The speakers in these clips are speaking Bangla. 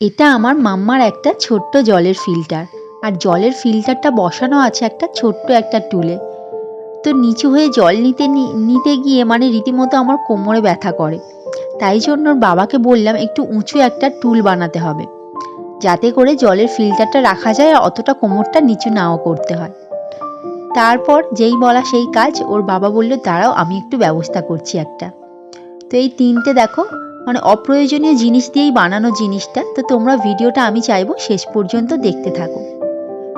এটা আমার মাম্মার একটা ছোট্ট জলের ফিল্টার। আর জলের ফিল্টারটা বসানো আছে একটা ছোট্ট একটা টুলে। তো নিচু হয়ে জল নিতে নিতে গিয়ে মানে রীতিমতো আমার কোমরে ব্যথা করে। তাই জন্য বাবাকে বললাম একটু উঁচু একটা টুল বানাতে হবে। যাতে করে জলের ফিল্টারটা রাখা যায় আর অতটা কোমরটা নিচু নাও করতে হয়। তারপর যেই বলা সেই কাজ ওর বাবা বলল, দাঁড়াও, আমি একটু ব্যবস্থা করছি একটা। তো এই তিনটে দেখো মানে অপ্রয়োজনীয় জিনিস দিয়েই বানানো জিনিসটা, তো তোমরা ভিডিওটা আমি চাইব শেষ পর্যন্ত দেখতে থাকো।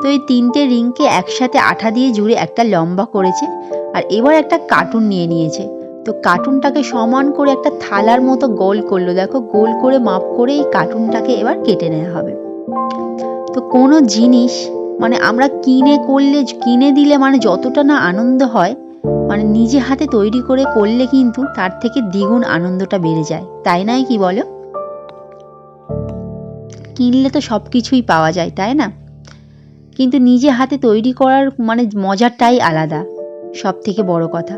তো এই তিনটে রিংকে একসাথে আঠা দিয়ে জুড়ে একটা লম্বা করেছে, আর এবার একটা কার্টুন নিয়ে নিয়েছে। তো কার্টুনটাকে সমান করে একটা থালার মতো গোল করল, দেখো, গোল করে মাপ করে এই কার্টুনটাকে এবার কেটে নেওয়া হবে। তো কোনো জিনিস মানে আমরা কিনে করলে, কিনে দিলে মানে যতটা না আনন্দ হয় মানে নিজে হাতে তৈরি করে করলে কিন্তু তার থেকে দ্বিগুণ আনন্দটা বেড়ে যায়। তাই নয় কি বলো? কিনলে তো সব কিছুই পাওয়া যায়, তাই না? কিন্তু নিজে হাতে তৈরি করার মানে মজাটাই আলাদা সব থেকে বড় কথা।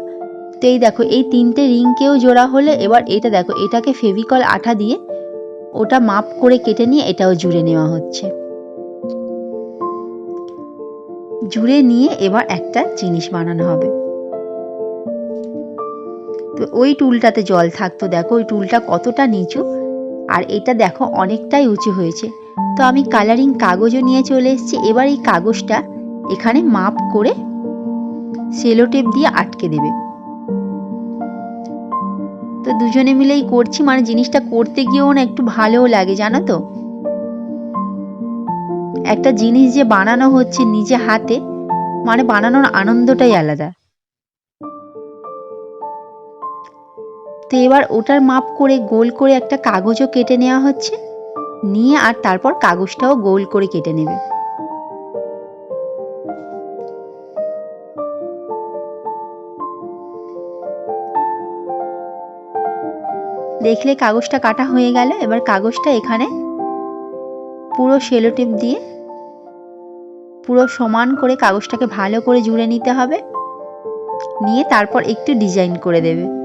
তো এই দেখো, এই তিনটে রিংকেও জোড়া হলে এবার এটা দেখো, এটাকে ফেভিকল আঠা দিয়ে ওটা মাপ করে কেটে নিয়ে এটাও জুড়ে নেওয়া হচ্ছে। জুড়ে নিয়ে এবার একটা জিনিস বানানো হবে। তো ওই টুলটাতে জল থাকতো, দেখো ওই টুলটা কতটা নিচু। আর এটা দেখো অনেকটাই উঁচু হয়েছে। তো আমি কালারিং কাগজও নিয়ে চলে এসেছি। এবার এই কাগজটা এখানে মাপ করে সেলো টেপ দিয়ে আটকে দেবে। তো দুজনে মিলেই করছি। মানে জিনিসটা করতে গিয়েও না একটু ভালোও লাগে, জানো তো? একটা জিনিস যে বানানো হচ্ছে নিজে হাতে মানে বানানোর আনন্দটাই আলাদা। তো এবার ওটার মাপ করে গোল করে একটা কাগজও কেটে নেওয়া হচ্ছে। নিয়ে আর তারপর কাগজটাও গোল করে কেটে নেবে। দেখলে কাগজটা কাটা হয়ে গেল, এবার কাগজটা এখানে পুরো সেলোটেপ দিয়ে পুরো সমান করে কাগজটাকে ভালো করে জুড়ে নিতে হবে। নিয়ে তারপর একটু ডিজাইন করে দেবে।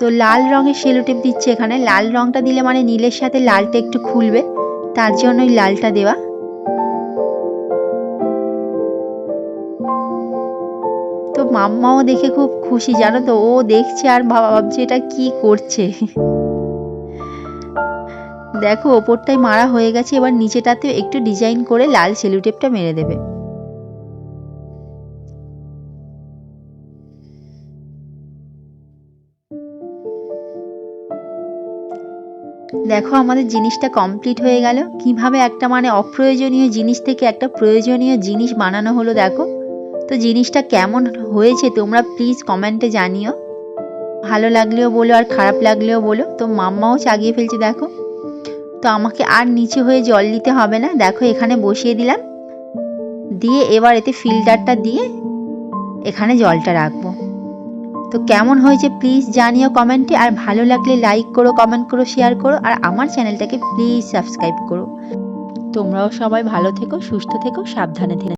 তো লাল রঙের সেলোটেপ দিচ্ছে এখানে। লাল রংটা দিলে মানে নীলের সাথে লালটা একটু খুলবে, তার জন্য ওই লালটা দেওয়া। তো মাম্মাও দেখে খুব খুশি, জানো তো, ও দেখছে আর ভাবা ভাবছে এটা কি করছে। দেখো ওপরটাই মারা হয়ে গেছে, এবার নিচেটাতে একটু ডিজাইন করে লাল সেলুটেপটা মেরে দেবে। দেখো আমাদের জিনিসটা কমপ্লিট হয়ে গেল। কীভাবে একটা মানে অপ্রয়োজনীয় জিনিস থেকে একটা প্রয়োজনীয় জিনিস বানানো হলো দেখো। তো জিনিসটা কেমন হয়েছে তোমরা প্লিজ কমেন্টে জানিও। ভালো লাগলেও বলো আর খারাপ লাগলেও বলো। তো মাম্মাও চাগিয়ে ফেলছে দেখো। তো আমাকে আর নিচে হয়ে জল দিতে হবে না। দেখো এখানে বসিয়ে দিলাম। দিয়ে এবার এতে ফিল্টারটা দিয়ে এখানে জলটা রাখব। তো কেমন হয়েছে প্লিজ জানিও কমেন্টে আর ভালো লাগলে লাইক করো কমেন্ট করো শেয়ার করো, আর আমার চ্যানেলটাকে প্লিজ সাবস্ক্রাইব করো। তোমরাও সবাই ভালো থেকো, সুস্থ থেকো, সাবধানে থেকো।